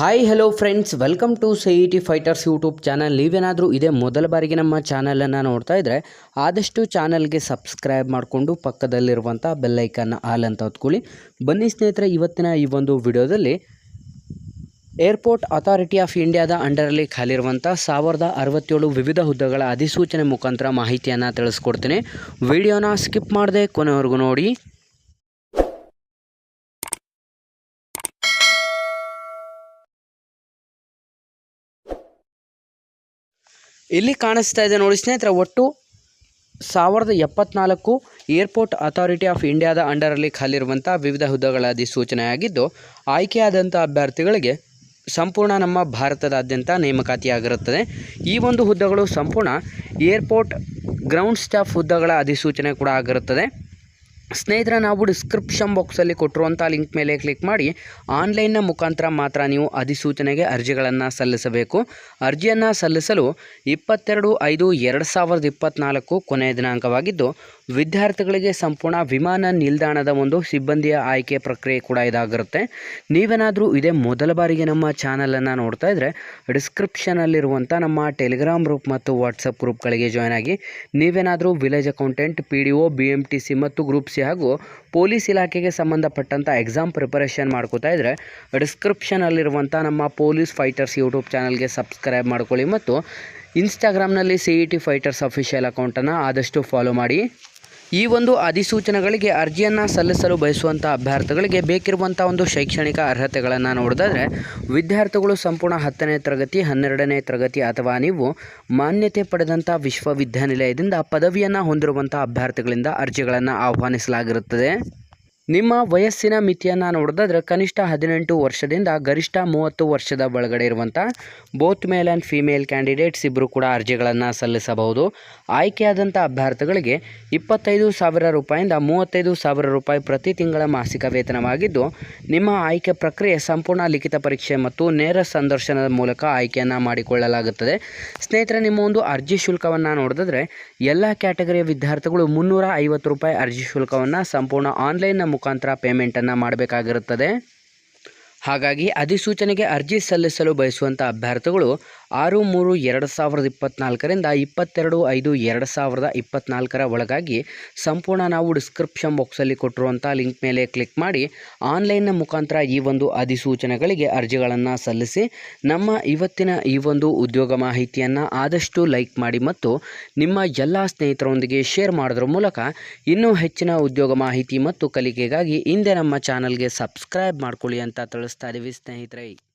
Hi hello friends welcome to C E T fighters YouTube channel ನೀವೇನಾದರೂ ಇದೇ ಮೊದಲ ಬಾರಿಗೆ ನಮ್ಮ ಚಾನಲನ್ನು ನೋಡ್ತಾ ಇದ್ದರೆ ಆದಷ್ಟು ಚಾನಲ್ಗೆ ಸಬ್ಸ್ಕ್ರೈಬ್ ಮಾಡಿಕೊಂಡು ಪಕ್ಕದಲ್ಲಿರುವಂಥ ಬೆಲ್ಲೈಕನ್ನ ಆಲ್ ಅಂತ ಹೊತ್ಕೊಳ್ಳಿ. ಬನ್ನಿ ಸ್ನೇಹಿತರೆ, ಇವತ್ತಿನ ಈ ಒಂದು ವಿಡಿಯೋದಲ್ಲಿ ಏರ್ಪೋರ್ಟ್ ಅಥಾರಿಟಿ ಆಫ್ ಇಂಡಿಯಾದ ಅಂಡರಲ್ಲಿ ಖಾಲಿರುವಂಥ ಸಾವಿರದ ಅರವತ್ತೇಳು ವಿವಿಧ ಹುದ್ದೆಗಳ ಅಧಿಸೂಚನೆ ಮುಖಾಂತರ ಮಾಹಿತಿಯನ್ನು ತಿಳಿಸ್ಕೊಡ್ತೀನಿ. ವಿಡಿಯೋನ ಸ್ಕಿಪ್ ಮಾಡದೆ ಕೊನೆವರೆಗೂ ನೋಡಿ. ಇಲ್ಲಿ ಕಾಣಿಸ್ತಾ ಇದೆ ನೋಡಿ ಸ್ನೇಹಿತರೆ, ಒಟ್ಟು ಸಾವಿರದ ಎಪ್ಪತ್ನಾಲ್ಕು ಏರ್ಪೋರ್ಟ್ ಅಥಾರಿಟಿ ಆಫ್ ಇಂಡಿಯಾದ ಅಂಡರಲ್ಲಿ ಖಾಲಿರುವಂಥ ವಿವಿಧ ಹುದ್ದೆಗಳ ಅಧಿಸೂಚನೆಯಾಗಿದ್ದು, ಆಯ್ಕೆಯಾದಂಥ ಅಭ್ಯರ್ಥಿಗಳಿಗೆ ಸಂಪೂರ್ಣ ನಮ್ಮ ಭಾರತದಾದ್ಯಂತ ನೇಮಕಾತಿಯಾಗಿರುತ್ತದೆ. ಈ ಒಂದು ಹುದ್ದೆಗಳು ಸಂಪೂರ್ಣ ಏರ್ಪೋರ್ಟ್ ಗ್ರೌಂಡ್ ಸ್ಟಾಫ್ ಹುದ್ದೆಗಳ ಅಧಿಸೂಚನೆ ಕೂಡ ಆಗಿರುತ್ತದೆ. ಸ್ನೇಹಿತರೆ, ನಾವು ಡಿಸ್ಕ್ರಿಪ್ಷನ್ ಬಾಕ್ಸಲ್ಲಿ ಕೊಟ್ಟಿರುವಂಥ ಲಿಂಕ್ ಮೇಲೆ ಕ್ಲಿಕ್ ಮಾಡಿ ಆನ್ಲೈನ್ನ ಮುಖಾಂತರ ಮಾತ್ರ ನೀವು ಅಧಿಸೂಚನೆಗೆ ಅರ್ಜಿಗಳನ್ನು ಸಲ್ಲಿಸಬೇಕು. ಅರ್ಜಿಯನ್ನು ಸಲ್ಲಿಸಲು ಇಪ್ಪತ್ತೆರಡು ಐದು ಎರಡು ಸಾವಿರದ ಇಪ್ಪತ್ತ್ನಾಲ್ಕು ಕೊನೆಯ ದಿನಾಂಕವಾಗಿದ್ದು, ವಿದ್ಯಾರ್ಥಿಗಳಿಗೆ ಸಂಪೂರ್ಣ ವಿಮಾನ ನಿಲ್ದಾಣದ ಒಂದು ಸಿಬ್ಬಂದಿಯ ಆಯ್ಕೆ ಪ್ರಕ್ರಿಯೆ ಕೂಡ ಇದಾಗಿರುತ್ತೆ. ನೀವೇನಾದರೂ ಇದೇ ಮೊದಲ ಬಾರಿಗೆ ನಮ್ಮ ಚಾನಲನ್ನು ನೋಡ್ತಾ ಇದ್ದರೆ ಡಿಸ್ಕ್ರಿಪ್ಷನಲ್ಲಿರುವಂಥ ನಮ್ಮ ಟೆಲಿಗ್ರಾಮ್ ಗ್ರೂಪ್ ಮತ್ತು ವಾಟ್ಸಪ್ ಗ್ರೂಪ್ಗಳಿಗೆ ಜಾಯ್ನ್ ಆಗಿ, ನೀವೇನಾದರೂ ವಿಲೇಜ್ ಅಕೌಂಟೆಂಟ್ ಪಿ ಡಿ ಮತ್ತು ಗ್ರೂಪ್ ಸಿ ಹಾಗೂ ಪೊಲೀಸ್ ಇಲಾಖೆಗೆ ಸಂಬಂಧಪಟ್ಟಂಥ ಎಕ್ಸಾಮ್ ಪ್ರಿಪರೇಷನ್ ಮಾಡ್ಕೋತಾ ಇದ್ದರೆ ಡಿಸ್ಕ್ರಿಪ್ಷನಲ್ಲಿರುವಂಥ ನಮ್ಮ ಪೊಲೀಸ್ ಫೈಟರ್ಸ್ ಯೂಟ್ಯೂಬ್ ಚಾನಲ್ಗೆ ಸಬ್ಸ್ಕ್ರೈಬ್ ಮಾಡ್ಕೊಳ್ಳಿ ಮತ್ತು ಇನ್ಸ್ಟಾಗ್ರಾಮ್ನಲ್ಲಿ C E T fighters official ಅಕೌಂಟನ್ನು ಆದಷ್ಟು ಫಾಲೋ ಮಾಡಿ. ಈ ಒಂದು ಅಧಿಸೂಚನೆಗಳಿಗೆ ಅರ್ಜಿಯನ್ನು ಸಲ್ಲಿಸಲು ಬಯಸುವಂಥ ಅಭ್ಯರ್ಥಿಗಳಿಗೆ ಬೇಕಿರುವಂಥ ಒಂದು ಶೈಕ್ಷಣಿಕ ಅರ್ಹತೆಗಳನ್ನು ನೋಡಿದ್ರೆ ವಿದ್ಯಾರ್ಥಿಗಳು ಸಂಪೂರ್ಣ ಹತ್ತನೇ ತರಗತಿ, ಹನ್ನೆರಡನೇ ತರಗತಿ ಅಥವಾ ನೀವು ಮಾನ್ಯತೆ ಪಡೆದಂಥ ವಿಶ್ವವಿದ್ಯಾನಿಲಯದಿಂದ ಪದವಿಯನ್ನು ಹೊಂದಿರುವಂಥ ಅಭ್ಯರ್ಥಿಗಳಿಂದ ಅರ್ಜಿಗಳನ್ನು ಆಹ್ವಾನಿಸಲಾಗಿರುತ್ತದೆ. ನಿಮ್ಮ ವಯಸ್ಸಿನ ಮಿತಿಯನ್ನು ನೋಡಿದ್ರೆ ಕನಿಷ್ಠ ಹದಿನೆಂಟು ವರ್ಷದಿಂದ ಗರಿಷ್ಠ ಮೂವತ್ತು ವರ್ಷದ ಒಳಗಡೆ ಇರುವಂಥ both male and female candidates ಇಬ್ಬರು ಕೂಡ ಅರ್ಜಿಗಳನ್ನು ಸಲ್ಲಿಸಬಹುದು. ಆಯ್ಕೆಯಾದಂಥ ಅಭ್ಯರ್ಥಿಗಳಿಗೆ ಇಪ್ಪತ್ತೈದು ಸಾವಿರ ರೂಪಾಯಿಂದ ಮೂವತ್ತೈದು ಸಾವಿರ ರೂಪಾಯಿ ಪ್ರತಿ ತಿಂಗಳ ಮಾಸಿಕ ವೇತನವಾಗಿದ್ದು, ನಿಮ್ಮ ಆಯ್ಕೆ ಪ್ರಕ್ರಿಯೆ ಸಂಪೂರ್ಣ ಲಿಖಿತ ಪರೀಕ್ಷೆ ಮತ್ತು ನೇರ ಸಂದರ್ಶನದ ಮೂಲಕ ಆಯ್ಕೆಯನ್ನು ಮಾಡಿಕೊಳ್ಳಲಾಗುತ್ತದೆ. ಸ್ನೇಹಿತರೆ, ನಿಮ್ಮ ಒಂದು ಅರ್ಜಿ ಶುಲ್ಕವನ್ನು ನೋಡಿದ್ರೆ ಎಲ್ಲ ಕ್ಯಾಟಗರಿಯ ವಿದ್ಯಾರ್ಥಿಗಳು ಮುನ್ನೂರ ಐವತ್ತು ರೂಪಾಯಿ ಅರ್ಜಿ ಶುಲ್ಕವನ್ನು ಸಂಪೂರ್ಣ ಆನ್ಲೈನ್ನ ಮುಖಾಂತರ ಪೇಮೆಂಟನ್ನು ಮಾಡಬೇಕಾಗಿರುತ್ತದೆ. ಹಾಗಾಗಿ ಅಧಿಸೂಚನೆಗೆ ಅರ್ಜಿ ಸಲ್ಲಿಸಲು ಬಯಸುವಂಥ ಅಭ್ಯರ್ಥಿಗಳು ಆರು ಮೂರು ಎರಡು ಸಾವಿರದ ಇಪ್ಪತ್ತ್ನಾಲ್ಕರಿಂದ ಇಪ್ಪತ್ತೆರಡು ಐದು ಎರಡು ಸಾವಿರದ ಇಪ್ಪತ್ತ್ನಾಲ್ಕರ ಒಳಗಾಗಿ ಸಂಪೂರ್ಣ ನಾವು ಡಿಸ್ಕ್ರಿಪ್ಷನ್ ಬಾಕ್ಸಲ್ಲಿ ಕೊಟ್ಟಿರುವಂಥ ಲಿಂಕ್ ಮೇಲೆ ಕ್ಲಿಕ್ ಮಾಡಿ ಆನ್ಲೈನ್ನ ಮುಖಾಂತರ ಈ ಒಂದು ಅಧಿಸೂಚನೆಗಳಿಗೆ ಅರ್ಜಿಗಳನ್ನು ಸಲ್ಲಿಸಿ, ನಮ್ಮ ಇವತ್ತಿನ ಈ ಒಂದು ಉದ್ಯೋಗ ಮಾಹಿತಿಯನ್ನು ಆದಷ್ಟು ಲೈಕ್ ಮಾಡಿ ಮತ್ತು ನಿಮ್ಮ ಎಲ್ಲ ಸ್ನೇಹಿತರೊಂದಿಗೆ ಶೇರ್ ಮಾಡೋದ್ರ ಮೂಲಕ ಇನ್ನೂ ಹೆಚ್ಚಿನ ಉದ್ಯೋಗ ಮಾಹಿತಿ ಮತ್ತು ಕಲಿಕೆಗಾಗಿ ಹಿಂದೆ ನಮ್ಮ ಚಾನಲ್ಗೆ ಸಬ್ಸ್ಕ್ರೈಬ್ ಮಾಡ್ಕೊಳ್ಳಿ ಅಂತ ತಿಳಿಸ್ತಾ ಇದ್ದೀವಿ ಸ್ನೇಹಿತರೆ.